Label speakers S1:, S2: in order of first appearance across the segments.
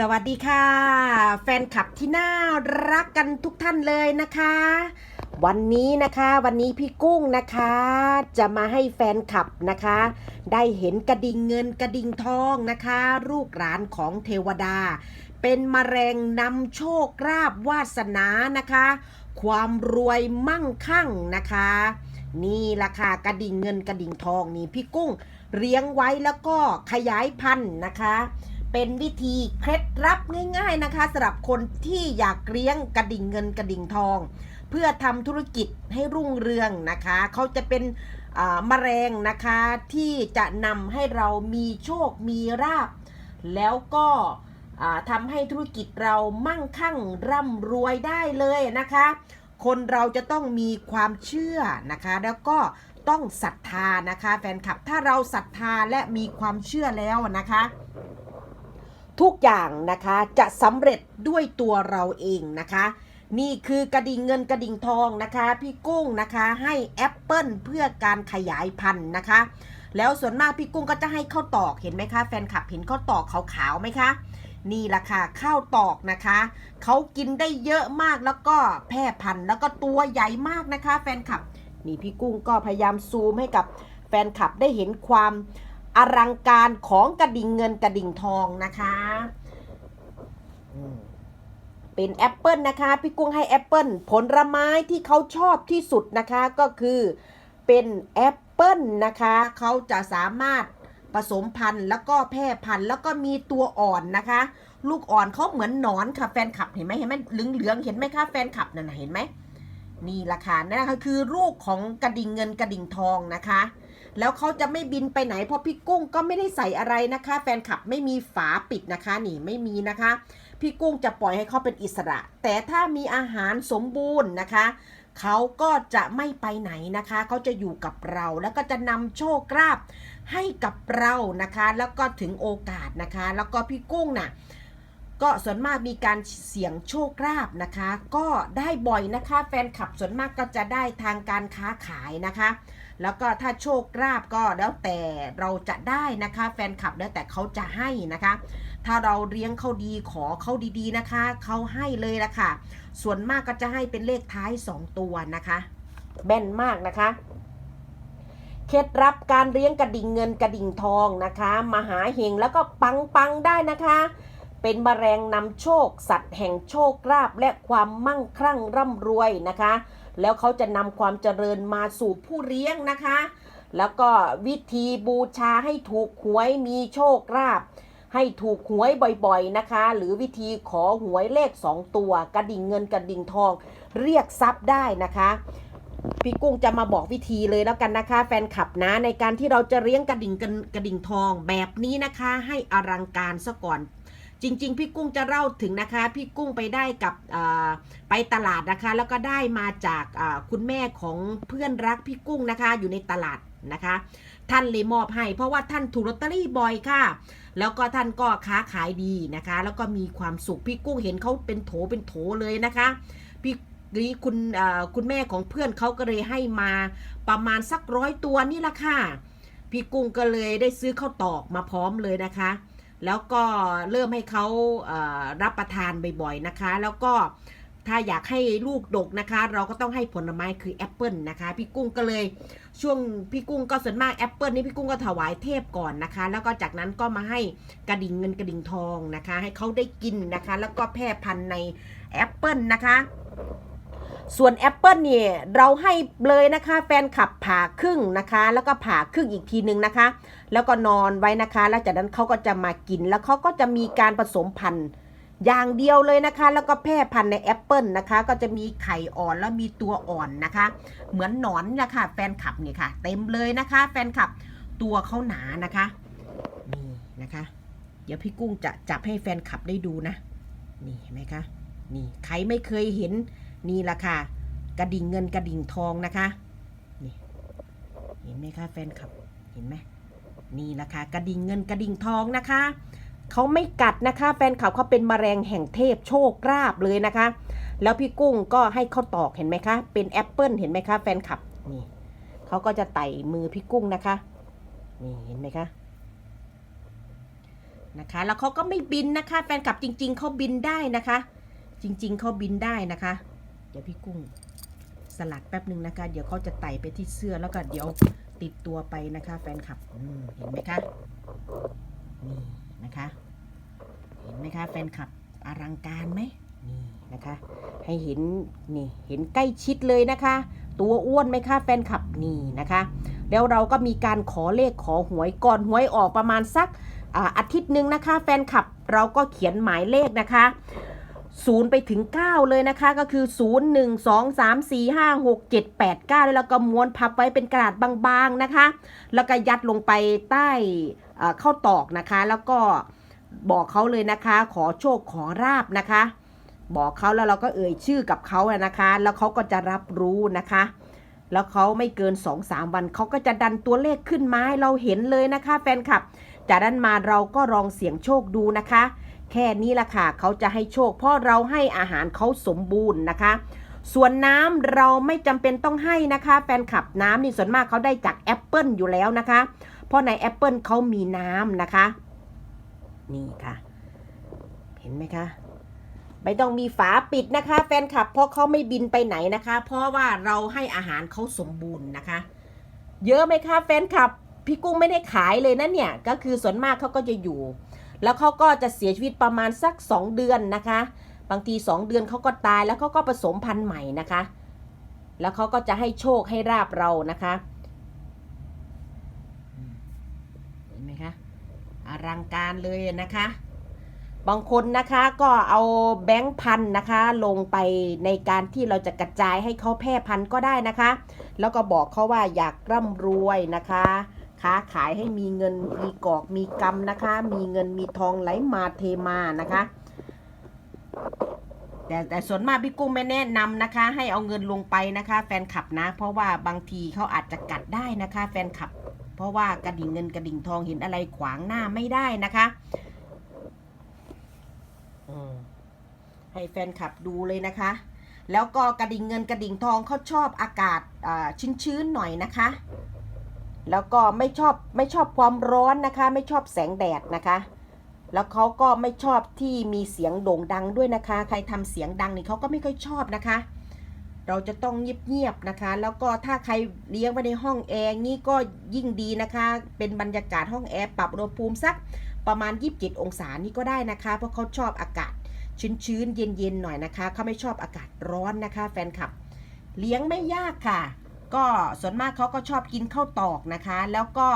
S1: สวัสดีค่ะ แฟนคลับที่น่ารักกันทุกท่านเลยนะคะ วันนี้นะคะวันนี้พี่กุ้งนะคะ จะมาให้แฟนคลับนะคะ ได้เห็นกระดิ่งเงินกระดิ่งทองนะคะ ลูกหลานของเทวดา เป็นมแมลงนำโชคลาภวาสนานะคะ ความรวยมั่งคั่งนะคะ นี่ราคากระดิ่งเงินกระดิ่งทองนี่พี่กุ้งเลี้ยงไว้แล้วก็ขยายพันธุ์นะคะ เป็นวิธีเคล็ดลับง่าย ๆนะคะสำหรับคนที่อยากเลี้ยงกระดิ่งเงินกระดิ่งทอง เพื่อทำธุรกิจให้รุ่งเรืองนะคะ เขาจะเป็นอ่าแมลงนะคะที่จะนำให้เรามีโชคมีราบ แล้วก็ทำให้ธุรกิจเรามั่งคั่งร่ำรวยได้เลยนะคะ คนเราจะต้องมีความเชื่อนะคะ แล้วก็ต้องศรัทธานะคะแฟนคลับถ้าเราศรัทธาและมีความเชื่อแล้วนะคะ ทุกอย่างนะคะจะสำเร็จด้วยตัวเราเองนะคะ นี่คือกระดิ่งเงินกระดิ่งทองนะคะ พี่กุ้งนะคะให้แอปเปิลเพื่อการขยายพันธุ์นะคะ แล้วส่วนมากพี่กุ้งก็จะให้ข้าวตอกเห็นไหมคะแฟนคลับเห็นข้าวตอกขาวๆไหมคะนี่แหละค่ะข้าวตอกนะคะเขากินได้เยอะมากแล้วก็แพร่พันธุ์แล้วก็ตัวใหญ่มากนะคะ แฟนคลับนี่พี่กุ้งก็พยายามซูมให้กับแฟนคลับได้เห็นความ อลังการของกระดิ่งเงินกระดิ่งทองนะคะอืมเป็นแอปเปิลนะคะ พี่กุ้งให้แอปเปิลผลไม้ที่เขาชอบที่สุดนะคะก็คือเป็นแอปเปิลนะคะเขาจะสามารถผสมพันธุ์แล้วก็แพร่พันธุ์แล้วก็มีตัวอ่อนนะคะ ลูกอ่อนเขาเหมือนหนอนค่ะแฟนคลับเห็นไหมเห็นไหมเหลืองๆเห็นไหมคะแฟนคลับนั่นนะเห็นไหมนี่ราคานั่นนะคะคือลูกของกระดิ่งเงินกระดิ่งทองนะคะ แล้วเขาจะไม่บินไปไหน เพราะพี่กุ้งก็ไม่ได้ใส่อะไรนะคะ แฟนคลับไม่มีฝาปิดนะคะนี่ไม่มีนะคะ พี่กุ้งจะปล่อยให้เขาเป็นอิสระ แต่ถ้ามีอาหารสมบูรณ์นะคะเขาก็จะไม่ไปไหนนะคะ เขาจะอยู่กับเราแล้วก็จะนำโชคลาภให้กับเรานะคะ แล้วก็ถึงโอกาสนะคะ แล้วก็พี่กุ้งน่ะก็ส่วนมากมีการเสี่ยงโชคลาภนะคะ ก็ได้บ่อยนะคะ แฟนคลับส่วนมากก็จะได้ทางการค้าขายนะคะ แล้วก็ถ้าโชคลาภก็แล้วแต่เราจะได้นะคะ แฟนคลับแล้วแต่เขาจะให้นะคะ ถ้าเราเลี้ยงเขาดีขอเขาดีๆนะคะเขาให้เลยละค่ะ ส่วนมากก็จะให้เป็นเลขท้าย 2 ตัวนะคะแม่นมากนะคะเคล็ดลับการเลี้ยงกระดิ่งเงินกระดิ่งทองนะคะ มหาเฮงแล้วก็ปังปังๆได้นะคะ เป็นมแมลงนำโชค สัตว์แห่งโชคลาภและความมั่งคั่งร่ำรวยนะคะ แล้วเขาจะนำความเจริญมาสู่ผู้เลี้ยงนะคะ แล้วก็วิธีบูชาให้ถูกหวยมีโชคลาภให้ถูกหวยบ่อยๆนะคะ หรือวิธีขอหวยเลข 2 ตัวกระดิ่งเงินกระดิ่งทอง เรียกทรัพย์ได้นะคะพี่กุ้งจะมาบอกวิธีเลยแล้วกันนะคะ แฟนคลับนะในการที่เราจะเลี้ยงกระดิ่งกันกระดิ่งทองแบบนี้นะคะ ให้อลังการซะก่อน จริง ๆ พี่กุ้งจะเล่าถึงนะคะ พี่กุ้งไปได้กับไปตลาดนะคะ แล้วก็ได้มาจากคุณแม่ของเพื่อนรักพี่กุ้งนะคะ อยู่ในตลาดนะคะ ท่านเลยมอบให้ เพราะว่าท่านถูกลอตเตอรี่บ่อยค่ะ แล้วก็ท่านก็ค้าขายดีนะคะ แล้วก็มีความสุขพี่กุ้งเห็นเขาเป็นโถเป็นโถเลยนะคะพี่นี้คุณคุณแม่ของเพื่อนเขาก็เลยให้มาประมาณสักร้อยตัวนี่ละค่ะ พี่กุ้งก็เลยได้ซื้อข้าวตอกมาพร้อมเลยนะคะ แล้วก็เริ่มให้เขารับประทานบ่อยๆนะคะ แล้วก็ถ้าอยากให้ลูกดกนะคะ เราก็ต้องให้ผลไม้คือแอปเปิลนะคะ พี่กุ้งก็เลยช่วงพี่กุ้งก็ส่วนมากแอปเปิลนี่พี่กุ้งก็ถวายเทพก่อนนะคะ แล้วก็จากนั้นก็มาให้กระดิ่งเงินกระดิ่งทองนะคะ ให้เขาได้กินนะคะ แล้วก็แพร่พันธุ์ในแอปเปิลนะคะ ส่วนแอปเปิลเนี่ยเราให้เลยนะคะแฟนขับผ่าครึ่งนะคะ แล้วก็ผ่าครึ่งอีกทีนึงนะคะ แล้วก็นอนไว้นะคะ แล้วจากนั้นเขาก็จะมากิน แล้วเขาก็จะมีการผสมพันธุ์อย่างเดียวเลยนะคะ แล้วก็แพร่พันธุ์ในแอปเปิลนะคะ ก็จะมีไข่อ่อนแล้วมีตัวอ่อนนะคะ เหมือนหนอนนะคะแฟนคลับเนี่ยค่ะ เต็มเลยนะคะ แฟนคลับตัวเขาหนานะคะนี่นะคะ เดี๋ยวพี่กุ้งจะจับให้แฟนคลับได้ดูนะ นี่เห็นไหมคะนี่ใครไม่เคยเห็น นี่ละค่ะ กระดิ่งเงินกระดิ่งทองนะคะนี่เห็นไหมคะแฟนคลับเห็นไหมนี่ละค่ะกระดิ่งเงินกระดิ่งทองนะคะเขาไม่กัดนะคะ แฟนคลับเขาเป็นมแมลงแห่งเทพโชคลาภเลยนะคะ แล้วพี่กุ้งก็ให้เขาตอกเห็นไหมคะ เป็นแอปเปิลเห็นไหมคะแฟนคลับนี่เขาก็จะไต่มือพี่กุ้งนะคะนี่เห็นไหมคะนะคะ แล้วเขาก็ไม่บินนะคะ แฟนคลับจริง ๆเขาบินได้นะคะ จริง ๆเขาบินได้นะคะ ดี๋ยวพี่กุ้งสลัดแป๊บหนึ่งนะคะ เดี๋ยวเขาจะไต่ไปที่เสื้อแล้วก็เดี๋ยวติดตัวไปนะคะ แฟนคลับเห็นไหมคะนี่นะคะ เห็นไหมคะ แฟนคลับอลังการไหมนี่นะคะ ให้เห็นนี่เห็นใกล้ชิดเลยนะคะ ตัวอ้วนไหมคะแฟนคลับนี่นะคะ แล้วเราก็มีการขอเลขขอหวยก่อนหวยออกประมาณสักอาอาทิตย์หนึ่งนะคะ แฟนคลับเราก็เขียนหมายเลขนะคะ ศูนย์ไปถึง 9 เลยนะคะ ก็คือ 0 1 2 3 4 5 6 7 8 9 แล้วก็ม้วนพับไว้เป็นกระดาษบางๆนะคะ แล้วก็ยัดลงไปใต้เข้าวตอกนะคะ แล้วก็บอกเขาเลยนะคะ ขอโชคขอราบนะคะ บอกเขาแล้วเราก็เอ่ยชื่อกับเขาอะนะคะ แล้วเขาก็จะรับรู้นะคะ แล้วเขาไม่เกิน 2-3 วันเขาก็จะดันตัวเลขขึ้นมาให้เราเห็นเลยนะคะ แฟนคลับ จากนั้นมาเราก็ลองเสี่ยงโชคดูนะคะ แค่นี้ละค่ะเขาจะให้โชค เพราะเราให้อาหารเขาสมบูรณ์นะคะ ส่วนน้ำเราไม่จำเป็นต้องให้นะคะ แฟนคลับน้ำนี่ส่วนมากเขาได้จากแอปเปิลอยู่แล้วนะคะ เพราะในแอปเปิลเขามีน้ำนะคะ นี่ค่ะ เห็นไหมคะไม่ต้องมีฝาปิดนะคะ แฟนคลับเพราะเขาไม่บินไปไหนนะคะ เพราะว่าเราให้อาหารเขาสมบูรณ์นะคะ เยอะไหมคะแฟนคลับ พี่กุ้งไม่ได้ขายเลยนะเนี่ย ก็คือส่วนมากเขาก็จะอยู่ แล้วเขาก็จะเสียชีวิตประมาณสัก 2 เดือนนะคะ บางที 2 เดือนเขาก็ตายแล้วเขาก็ผสมพันธุ์ใหม่นะคะ แล้วเขาก็จะให้โชคให้ราบเรานะคะเห็นไหมคะอลังการเลยนะคะ บางคนนะคะก็เอาแบงค์พันนะคะ ลงไปในการที่เราจะกระจายให้เขาแพร่พันธุ์ก็ได้นะคะ แล้วก็บอกเขาว่าอยากร่ำรวยนะคะ ค้าขายให้มีเงินมีกอกมีกำนะคะ มีเงินมีทองไหลมาเทมานะคะ แต่แต่ส่วนมากพี่กุ้งไม่แนะนำนะคะ ให้เอาเงินลงไปนะคะ แฟนคลับนะ เพราะว่าบางทีเขาอาจจะกัดได้นะคะ แฟนคลับ เพราะว่ากระดิ่งเงินกระดิ่งทองเห็นอะไรขวางหน้าไม่ได้นะคะให้แฟนคลับดูเลยนะคะ แล้วก็กระดิ่งเงินกระดิ่งทองเขาชอบอากาศชื้นๆหน่อยนะคะ แล้วก็ไม่ชอบไม่ชอบความร้อนนะคะ ไม่ชอบแสงแดดนะคะ แล้วเขาก็ไม่ชอบที่มีเสียงโด่งดังด้วยนะคะ ใครทำเสียงดังนี่เขาก็ไม่ค่อยชอบนะคะ เราจะต้องเงียบๆนะคะ แล้วก็ถ้าใครเลี้ยงไว้ในห้องแอร์นี่ก็ยิ่งดีนะคะ เป็นบรรยากาศห้องแอร์ปรับอุณหภูมิสักประมาณ 27 องศานี่ก็ได้นะคะ เพราะเขาชอบอากาศชื้นๆเย็นๆหน่อยนะคะเขาไม่ชอบอากาศร้อนนะคะ แฟนคลับ เลี้ยงไม่ยากค่ะ ก็ส่วนมากเขาก็ชอบกินข้าวตอกนะคะ แล้วก็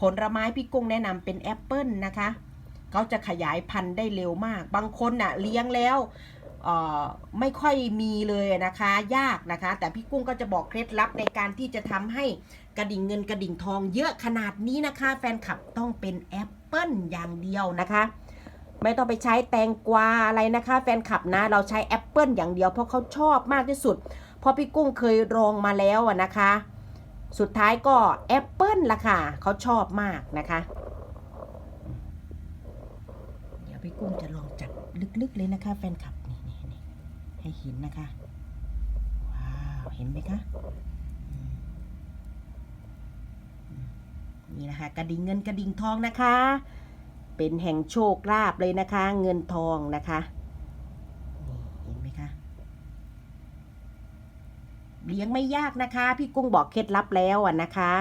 S1: ผลไม้พี่กุ้งแนะนำเป็นแอปเปิลนะคะเขาจะขยายพันธุ์ได้เร็วมาก บางคนน่ะเลี้ยงแล้วไม่ค่อยมีเลยนะคะ ยากนะคะ แต่พี่กุ้งก็จะบอกเคล็ดลับในการที่จะทำให้กระดิ่งเงินกระดิ่งทองเยอะขนาดนี้นะคะ แฟนคลับต้องเป็นแอปเปิลอย่างเดียวนะคะ ไม่ต้องไปใช้แตงกวาอะไรนะคะ แฟนคลับนะเราใช้แอปเปิลอย่างเดียวเพราะเขาชอบมากที่สุด เพราะพี่กุ้งเคยลองมาแล้วอะนะคะ สุดท้ายก็แอปเปิลละค่ะเขาชอบมากนะคะ เดี๋ยวพี่กุ้งจะลองจับลึกๆเลยนะคะ แฟนคลับนี่นี่นี่ให้เห็นนะคะ ว้าวเห็นไหมคะนี่นะคะกระดิ่งเงินกระดิ่งทองนะคะ เป็นแห่งโชคลาภเลยนะคะ เงินทองนะคะนี่เห็นไหมคะ เลี้ยงไม่ยากนะคะ พี่กุ้งบอกเคล็ดลับแล้วอะนะคะ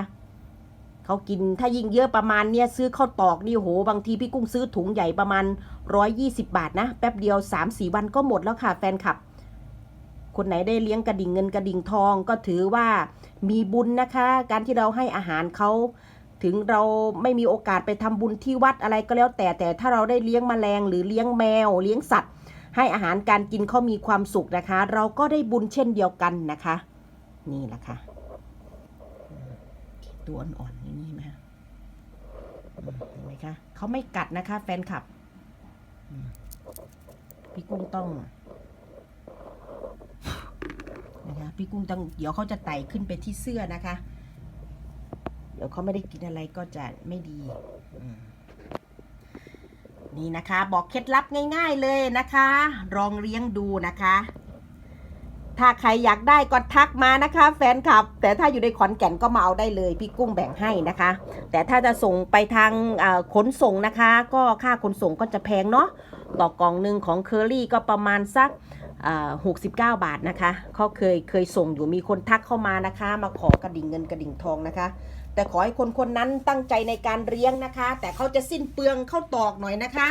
S1: เขากินถ้ายิ่งเยอะประมาณเนี้ยซื้อข้าวตอกนี่โหบางทีพี่กุ้งซื้อถุงใหญ่ประมาณ 120 บาทนะ แป๊บเดียว 3-4 วันก็หมดแล้วค่ะแฟนคลับ คนไหนได้เลี้ยงกระดิ่งเงินกระดิ่งทองก็ถือว่ามีบุญนะคะ การที่เราให้อาหารเขาถึงเราไม่มีโอกาสไปทำบุญที่วัดอะไรก็แล้วแต่แต่ถ้าเราได้เลี้ยงแมลงหรือเลี้ยงแมว เลี้ยงสัตว์ ให้อาหารการกินเขามีความสุขนะคะ เราก็ได้บุญเช่นเดียวกันนะคะ นี่แหละค่ะตัวอ่อนๆอย่างนี้ไหมคะเห็นไหมคะเขาไม่กัดนะคะ แฟนคลับพี่กุ้งต้องนะคะพี่กุ้งต้องเดี๋ยวเขาจะไต่ขึ้นไปที่เสื้อนะคะ เดี๋ยวเขาไม่ได้กินอะไรก็จะไม่ดีนี่นะคะ บอกเคล็ดลับง่าย ๆเลยนะคะลองเลี้ยงดูนะคะ ถ้าใครอยากได้ก็ทักมานะคะ แฟนคลับ แต่ถ้าอยู่ในขอนแก่นก็มาเอาได้เลย พี่กุ้งแบ่งให้นะคะ แต่ถ้าจะส่งไปทางขนส่งนะคะ ก็ค่าขนส่งก็จะแพงเนาะต่อกล่องหนึ่งของเคอรี่ก็ประมาณสักหกสิบเก้าบาทนะคะเขาเคยเคยส่งอยู่มีคนทักเข้ามานะคะ มาขอกระดิ่งเงินกระดิ่งทองนะคะ แต่ขอให้คนคนนั้นตั้งใจในการเลี้ยงนะคะ แต่เขาจะสิ้นเปลืองเข้าตอกหน่อยนะคะ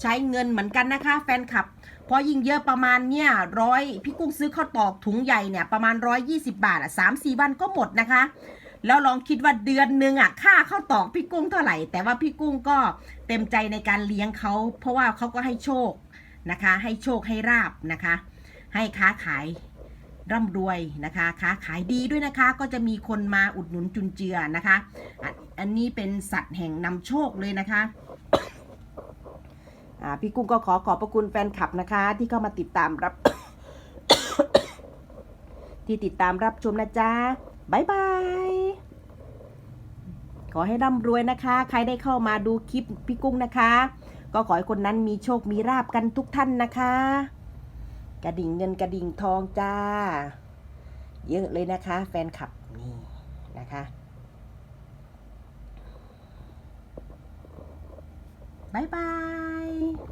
S1: ใช้เงินเหมือนกันนะคะ แฟนคลับ เพราะยิ่งเยอะประมาณเนี่ยร้อยพี่กุ้งซื้อข้าวตอกถุงใหญ่เนี่ยประมาณร้อยยี่สิบาทอะสามสี่วันก็หมดนะคะ แล้วลองคิดว่าเดือนหนึ่งอะค่าข้าวตอกพี่กุ้งเท่าไหร่ แต่ว่าพี่กุ้งก็เต็มใจในการเลี้ยงเขา เพราะว่าเขาก็ให้โชคนะคะ ให้โชคให้ราบนะคะ ให้ค้าขายร่ำรวยนะคะค้าขายดีด้วยนะคะ ก็จะมีคนมาอุดหนุนจุนเจือนะคะ อันนี้เป็นสัตว์แห่งนำโชคเลยนะคะ พี่กุ้งก็ขอขอบพระคุณแฟนคลับนะคะ ที่เข้ามาติดตามรับ ที่ติดตามรับชมนะจ๊ะบายบาย ขอให้ร่ำรวยนะคะ ใครได้เข้ามาดูคลิปพี่กุ้งนะคะ ก็ขอให้คนนั้นมีโชคมีราบกันทุกท่านนะคะ กระดิ่งเงินกระดิ่งทองจ้า เยอะเลยนะคะ แฟนคลับนี่นะคะบายบาย Bye.